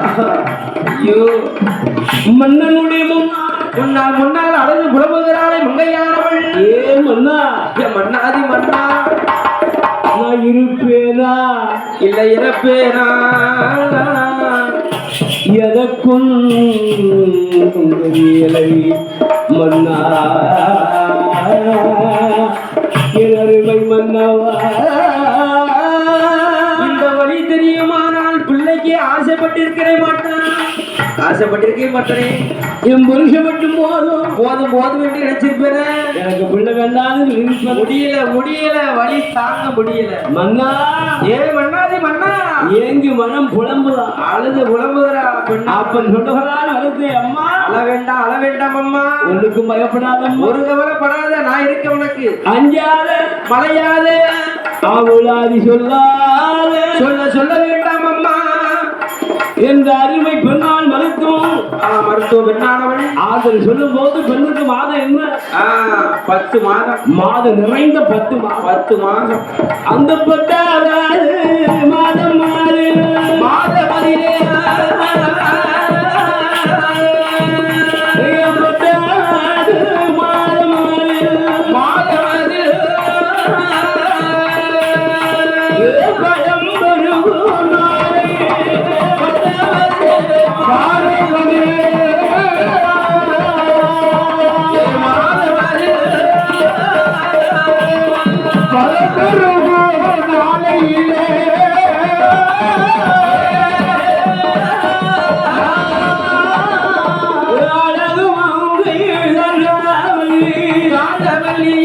ஐயோ. மன்னனுடைய முன்னா. முன்னால் முன்னால் அழகு புலம்புகிறாளே மங்கையானவள். ஏ மன்னா. ஏ மன்னாதி மன்னா. நான் இருப்பேனா? இல்லை இறப்பேனா? எதற்கும் தெரியலை மன்னா. என் அருமை மன்னவா. ஆசைப்பட்டிருக்கே மாட்டேனே என் புருஷன் மட்டும் போதும். போதும் போதும் என்று நினைச்சிருப்பேனே. எனக்கு பிள்ளை வேண்டாது இருப்பது. முடியல முடியல வழி தாங்க முடியல. மன்னா. ஏ மன்னாதி மன்னா. ஏங்கி மனம் புலம்புதான் அழுது புலம்புகிறா பெண்ணா. அப்பன் சொல்லுகிறான் வருது அம்மா. அழ வேண்டாம் அழ வேண்டாம் அம்மா. ஒன்றுக்கும் பயப்படாதம்மா. ஒரு கவலைப்படாத நான் இருக்க உனக்கு. அஞ்சாத. மலையாத அவளாதி சொல்லாத. சொல்ல சொல்ல வேண்டாம் அம்மா. என்ற அருமை பெண்ணால் ஆ, மருத்துவ பெண்ணானவள். ஆதல் சொல்லும் போது பெண்ணுக்கு மாதம் என்ன? பத்து மாதம். மாதம் நிறைந்த பத்து மாதம். பத்து மாதம். அந்த பத்தாவது மாதம் மாறு மாதமதிலே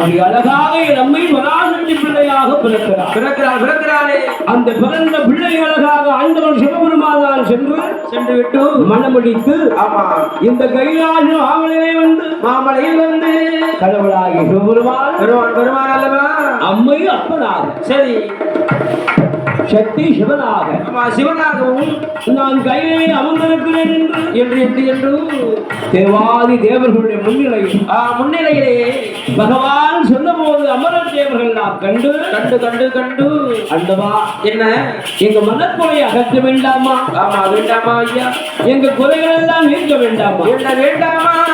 அப்படி அழகாக நம்மை வராசக்தி பிள்ளையாக பிறக்கிறார். பிறக்கிறாள் பிறக்கிறாளே அந்த பிறந்த பிள்ளை அழகாக ஆண்டவன் சிவபெருமானால் சென்று சென்று விட்டு மனமடித்து ஆமா. இந்த கைலாச ஆவலிலே வந்து மாமலையில் வந்து கடவுளாகி சிவபெருமான் பெருமான் பெருமான் அல்லவா? அம்மை அப்பனாக. சரி. சக்தி சிவனாக. ஆமா சிவனாகவும் நான் கையிலே அமர்ந்திருக்கிறேன் என்று. என்று என்று தேவாதி தேவர்களுடைய முன்னிலையில். ஆ, முன்னிலையிலே. பகவான் சொன்னபோது அமரர் தேவர்கள் நாம் கண்டு. கண்டு கண்டு கண்டு. அண்டவா என்ன? எங்க மனக்குறையை அகற்ற வேண்டாமா? ஆமா வேண்டாமா ஐயா. எங்க குறைகள் எல்லாம் நீக்க வேண்டாமா? என்ன வேண்டாமா?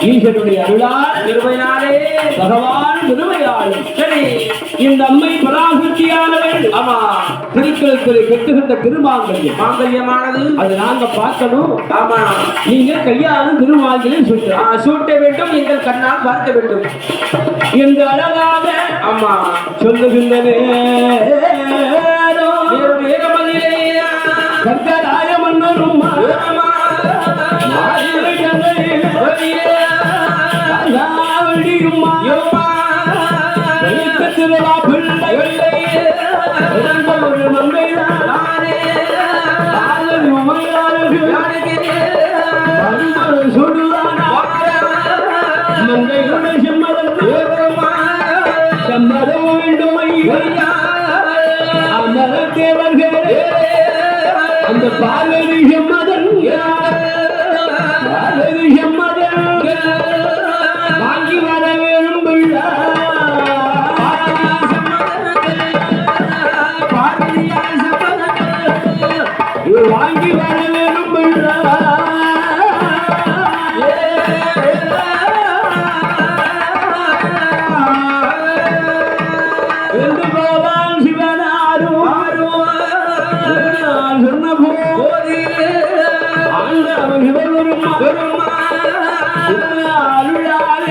ஈஸ்வருடைய அருளால் இருபதினாலே பகவான் திருமையாளும் சரி. இந்த அம்மை பராசக்தியானவள் ஆமா திருக்களுக்கு கெட்டுகின்ற திருமாங்கல்யம் மாங்கல்யமானது. அது நாங்க பார்க்கணும். ஆமா. நீங்க கையாலும் திருமாங்கல்யம் சுற்ற சூட்ட வேண்டும் எங்கள் கண்ணால் பார்க்க வேண்டும். என்று அழகாக ஆமா. சொல்லுகின்றனே திருவா பிள்ளை ஒரு நன்மைதான் நானே ஆதரவு வேண்டும் ஐயா அந்த பார்வதி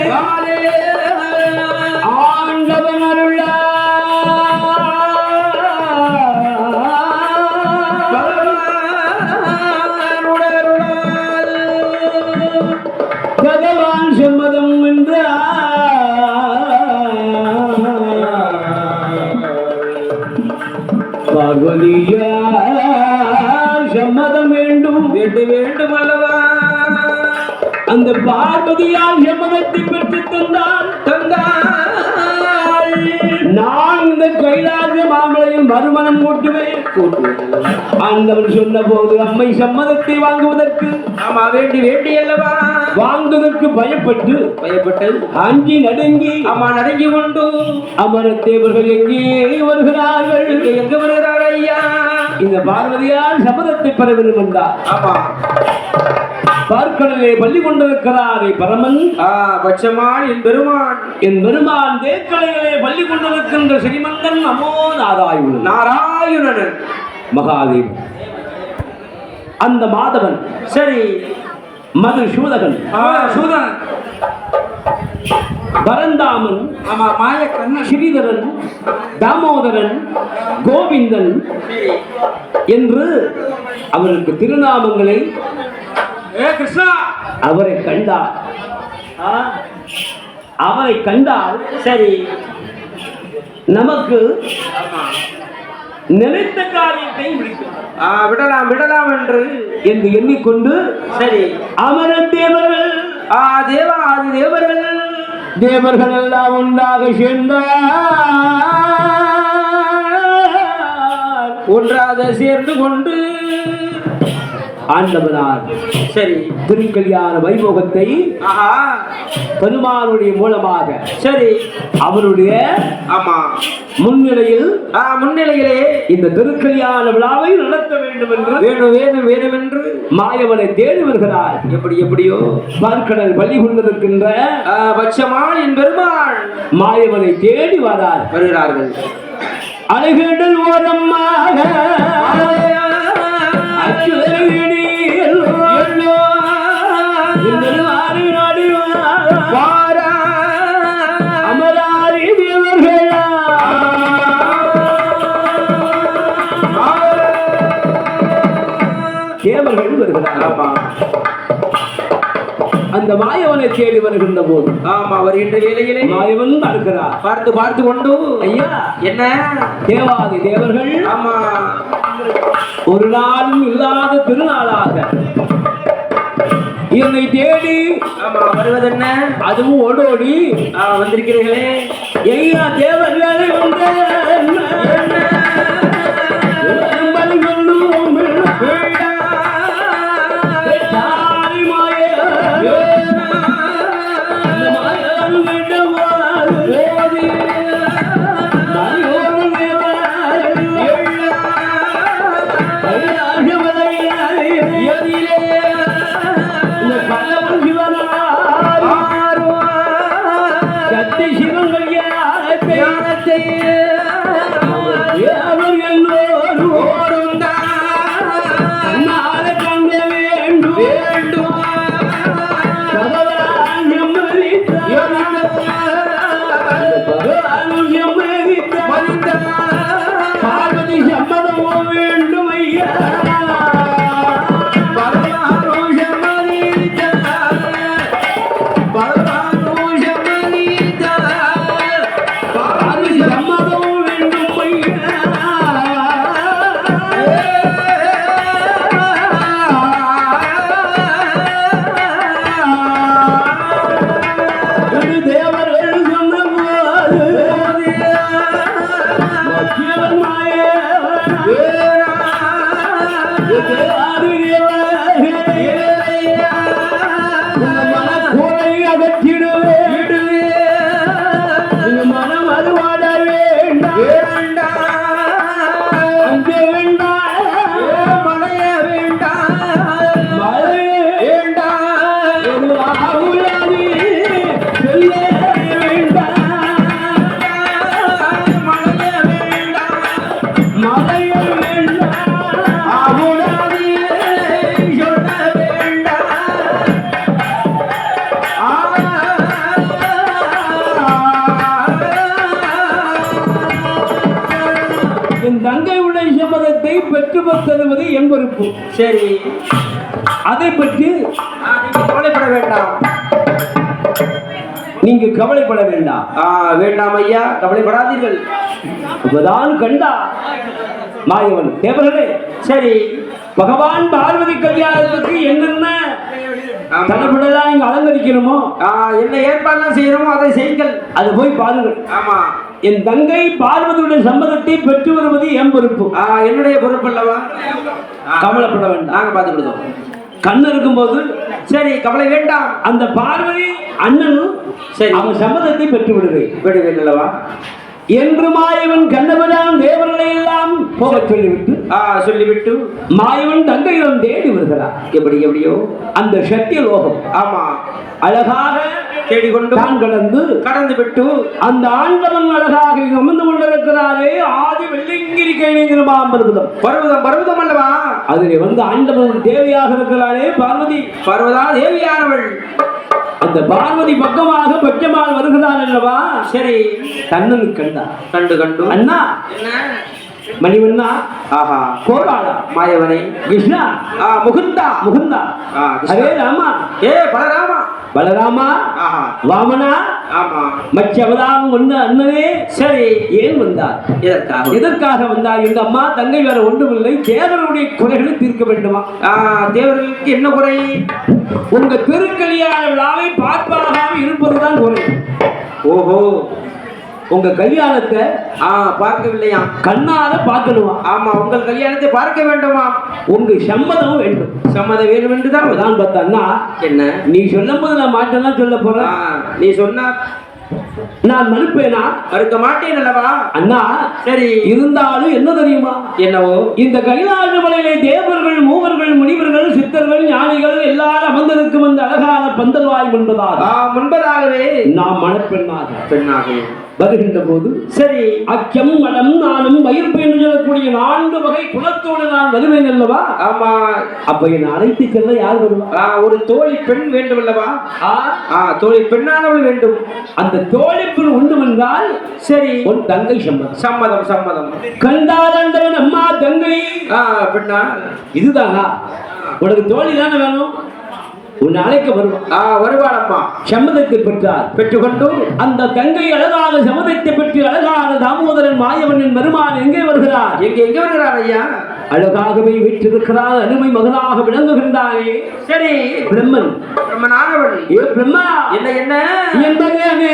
அருளாலே பார்வதியால் சம்மதத்தை பெற்று தந்தார் தந்தாள் நான் இந்த கைலாச மாமலையில் மறுமணம் கூட்டுவேன் ஆண்டவன் சொன்ன போது அம்மை சம்மதத்தை வாங்குவதற்கு ஆமா வேண்டி வேண்டி அல்லவா? வாங்குவதற்கு பயப்பட்டு பயப்பட்டு அஞ்சி நடுங்கி ஆமா நடுங்கி கொண்டு அமரத்தேவர்கள் எங்கே வருகிறார்கள்? எங்க வருகிறார் ஐயா? இந்த பார்வதியால் சபதத்தை பெற வேண்டும் என்றார். ஆமா. பார்க்கடலே பள்ளி கொண்டிருக்கிறாரே பரமன் பட்சமான் என் பெருமான். என் பெருமான் தேக்கலைகளே பள்ளி கொண்டிருக்கின்ற ஸ்ரீமந்தன் நமோ நாராயணன். நாராயணன் மகாதேவ் அந்த மாதவன். சரி. மது சூதகன். ஆ, சூதன் பரந்தாமன் ஆமா மாய கண்ணன் ஸ்ரீதரன். தாமோதரன். கோவிந்தன். என்று அவருக்கு திருநாமங்களை அவரை கண்டார் ஆ, அவரை கண்டால் சரி. நமக்கு நினைத்த காரியத்தை விடலாம் விடலாம் என்று. என்று எண்ணிக்கொண்டு சரி. அமர தேவர்கள். ஆ தேவா அது தேவர்கள். தேவர்கள் எல்லாம் ஒன்றாக சேர்ந்தார். ஒன்றாக சேர்ந்து கொண்டு ஆண்டவனார் சரி. திருக்கல்யாண வைபோகத்தை ஆஹா. பெருமானுடைய மூலமாக சரி. அவருடைய ஆமா. முன்னிலையில் முன்னிலையிலே இந்த திருக்கல்யாண விழாவை நடத்த வேண்டும் என்று வேணும் வேணும் வேணும் என்று மாயவனை தேடி வருகிறார். எப்படி எப்படியோ? பார்க்கடல் பள்ளி கொண்டிருக்கின்ற பட்சமான் என் பெருமாள். மாயவனை தேடி வரார். வருகிறார்கள். அலைகடல் ஓரமாக அந்த மாயவனை தேடி வருகின்ற போது ஆமா வருகின்ற வேலையிலே மாயவன் வருகிறார். பார்த்து பார்த்து கொண்டு ஐயா என்ன? தேவாதி தேவர்கள் ஆமா. ஒரு நாளும் இல்லாத திருநாளாக என்னை தேடி ஆமா வருவதென்ன? அதுவும் ஓடோடி. வந்திருக்கிறீர்களே. ஐயா தேவர்களை வந்து பலி தேவாதி சம்மதத்தை பெற்று தருவது என் பொறுப்பு. சரி. அதை பற்றி கவலைப்பட வேண்டாம். நீங்க கவலைப்பட வேண்டாம். வேண்டாம் ஐயா கவலைப்படாதீர்கள். அப்பதான் கண்டா. மாயவன் தேவர்களே சரி. பகவான் பார்வதி கல்யாணத்துக்கு என்னென்ன ஆமா. தடப்படலாம் இங்க அலங்கரிக்கணுமோ என்ன ஏற்பாடுலாம் செய்யணுமோ அதை செய்யுங்கள். அது போய் பாருங்கள். ஆமா. என் தங்கை பார்வதியுடைய சம்மதத்தை பெற்று வருவது என் பொறுப்பு. என்னுடைய பொறுப்பு அல்லவா? கவலைப்பட வேண்டாம். நாங்க பார்த்து விடுதோம் கண் இருக்கும்போது சரி கவலை வேண்டாம். அந்த பார்வதி அண்ணனும் சரி. அவன் சம்மதத்தை பெற்று விடுவேன். விடுவேன் அல்லவா? என்று மாயவன் கண்ணபுரான் தேவர்களை எல்லாம் போகச் சொல்லிவிட்டு சொல்லிவிட்டு. மாயவன் தங்கையிடம் தேடி வருகிறார். எப்படி எப்படியோ? அந்த சத்திய லோகம் ஆமா. அழகாக தேடிக்கொண்டு தான் கடந்து கடந்து விட்டு அந்த ஆண்டவன் அழகாக அமர்ந்து கொண்டிருக்கிறாரே ஆதி வெள்ளிங்கிரி கைலிங்கிற மாம்பருதம் பர்வதம் பர்வதம் அல்லவா? அதிலே வந்து ஆண்டவன் தேவையாக இருக்கிறாரே பார்வதி. பர்வதா தேவியானவள். அந்த பார்வதி பக்கமாக பட்சமாக வருகிறார் அல்லவா? சரி. கண்ணன் கண்டா கண்டு கண்டு. அண்ணா. மணிவண்ணா. ஆஹா. கோபாலா மாயவனை. கிருஷ்ணா. ஆ முகுந்தா. முகுந்தா. அரே ராமா. ஏ பலராமா. பலராமா? வாமனா? அவதாரம் வந்த அண்ணனே? சரி. ஏன் வந்தார்? எதற்காக? எதற்காக வந்தார்? எங்க அம்மா தங்கை வேற ஒன்றுமில்லை. தேவருடைய குறைகளை தீர்க்க வேண்டுமா? தேவர்களுக்கு என்ன குறை? உங்க திருக்கல்யாண விழாவை பார்ப்பதாக இருப்பதுதான் குறை. ஓஹோ. உங்க கல்யாணத்தை பார்க்கவில்லையா? கண்ணால பார்க்கணுமா? ஆமா உங்கள் கல்யாணத்தை பார்க்க வேண்டுமா? உங்க சம்மதம் வேண்டும். சம்மதம் வேணும் என்றுதான் அதான் பார்த்தா என்ன? நீ சொல்லும் போது நான் மாட்டெல்லாம் சொல்ல போறேன். நீ சொன்னா? நான் மறுப்பேனா? மறுக்க மாட்டேன் அல்லவா? அண்ணா சரி. இருந்தாலும் என்ன தெரியுமா? என்னவோ? இந்த கைலாச மலையிலே தேவர்கள் மூவர்கள் முனிவர்கள் சித்தர்கள் ஞானிகள் எல்லாரும் அமர்ந்திருக்கும் அந்த அழகான பந்தல் வாய் என்பதால் ஆ முன்பதாகவே. நாம் மணப்பெண்ணாக. பெண்ணாக வருகின்ற போது சரி அச்சம் மடம் நானும் வயிற்பு என்று சொல்லக்கூடிய நான்கு வகை குலத்தோடு நான் வருவேன் அல்லவா? ஆமா. அப்ப என்னை அழைத்து செல்ல யார் வருவா? ஒரு தோழி பெண் வேண்டும் அல்லவா? தோழி பெண்ணானவள் வேண்டும். அந்த தோழிப்பில் உண்டு வந்தால் சரி. உன் தங்கை சம்மதம். சம்மதம் சம்மதம். கண்டாரண்டவன் அம்மா தங்கை. பெண்ணா. இதுதானா? உனக்கு தோழி தானே வேணும்? உன்னை அழைக்க வருவான் வருவாளம்மா சம்மதத்தை பெற்றார். பெற்றுக்கொண்டு அந்த தங்கை அழகான சம்மதத்தை பெற்று அழகான தாமோதரன் மாயவனின் மருமான் எங்கே வருகிறார்? எங்க எங்க வருகிறார் ஐயா? அழகாகவே வீற்றிருக்கிறார் அருமை மகனாக விளங்குகின்றானே சரி. பிரம்மன். நம்ம நானவள் ஏ பிரம்மா. என்ன என்ன? என் மகனே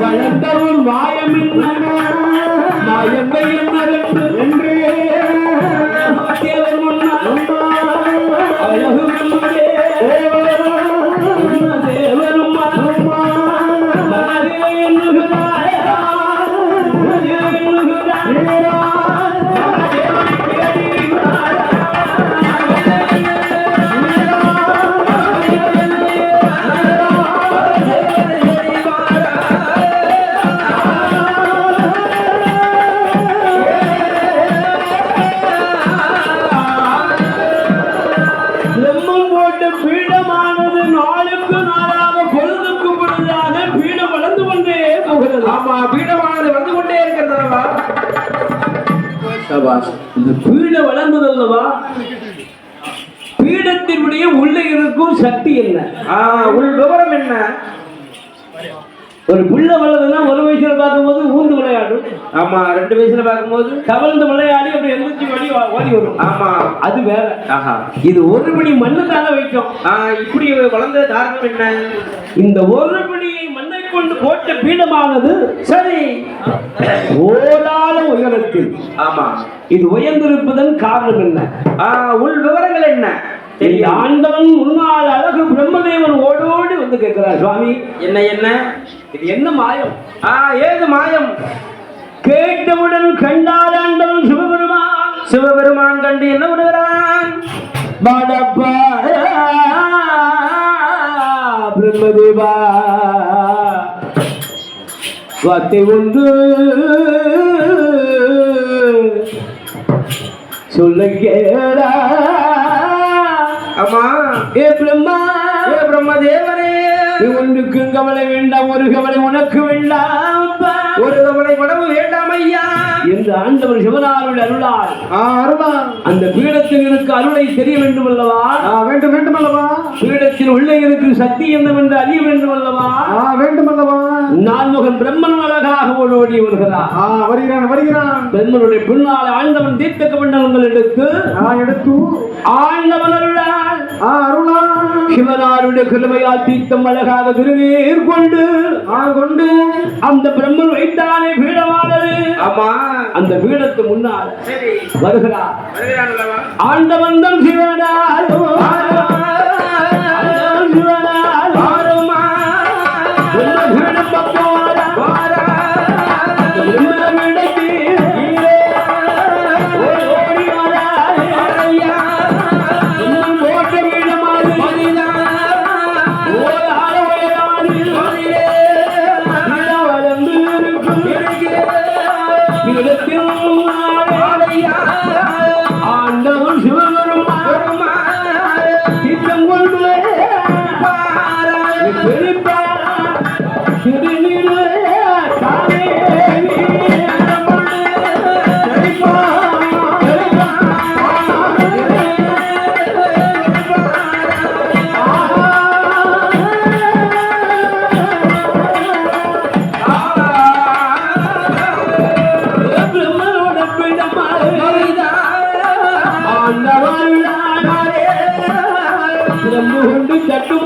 வளர்ந்தவன் மாயமின்ன மாயமை என்னதென்று என்று ஆமா ரெண்டு வயசுல பார்க்கும்போது கவர்ந்து விளையாடி அப்படி எந்திரிச்சு வழி ஓடி வரும். ஆமா. அது வேற. ஆஹா. இது ஒரு மணி மண்ணு தானே வைக்கும் இப்படி வளர்ந்த காரணம் என்ன? இந்த ஒரு மணியை மண்ணை கொண்டு போட்ட பீடமானது சரி. ஓராள உயரத்தில். ஆமா. இது உயர்ந்திருப்பதன் காரணம் என்ன? உள் விவரங்கள் என்ன? தெரியும். ஆண்டவன் முன்னாள் அழகு பிரம்மதேவன் ஓடோடி வந்து கேட்கிறார் சுவாமி. என்ன என்ன? இது என்ன மாயம்? ஆ ஏது மாயம்? கேட்டவுடன் கண்டால் ஆண்டவன் சிவபெருமான். சிவபெருமான் கண்டு என்ன படப்பா பிரம்மதேவா. வார்த்தை ஒன்று சொல்ல கேளா. ஆமா ஏ பிரம்மா. ஏ பிரம்மதேவரே. நீ ஒன்றுக்கு கவலை வேண்டாம் ஒரு கவலை உனக்கு வேண்டாம். ஒரு கவலை உணவு வேண்டாம் ஐயா. என்று ஆண்டவர் சிவனாருடைய அருளால் அருளா அந்த பீடத்தில் இருக்க அருளை தெரிய வேண்டும் அல்லவா? ஆ வேண்டும் வேண்டும் அல்லவா. பீடத்தில் உள்ளே இருக்கும் சக்தி என்னவென்று அறிய வேண்டும் அல்லவா? ஆ வேண்டும் அல்லவா. நான்முகன் பிரம்மன் அழகாக ஓடோடி வருகிறார். ஆ வருகிறான் வருகிறான். பிரம்மனுடைய பின்னால் ஆண்டவன் தீர்த்த கமண்டலங்கள் எடுத்து எடுத்து. ஆண்டவன் அருளால் ஆ அருளா சிவனாருடைய கிருமையால் தீர்த்தம் அழகாக திருநீர் கொண்டு கொண்டு. அந்த பிரம்மன் வைத்தானே பீடமானது ஆமா. அந்த பீடத்து முன்னால் வருகிறார். வருகிறான் அல்லவா? ஆண்டவன் தம் சிவனாரோ. கொண்டு தட்டும்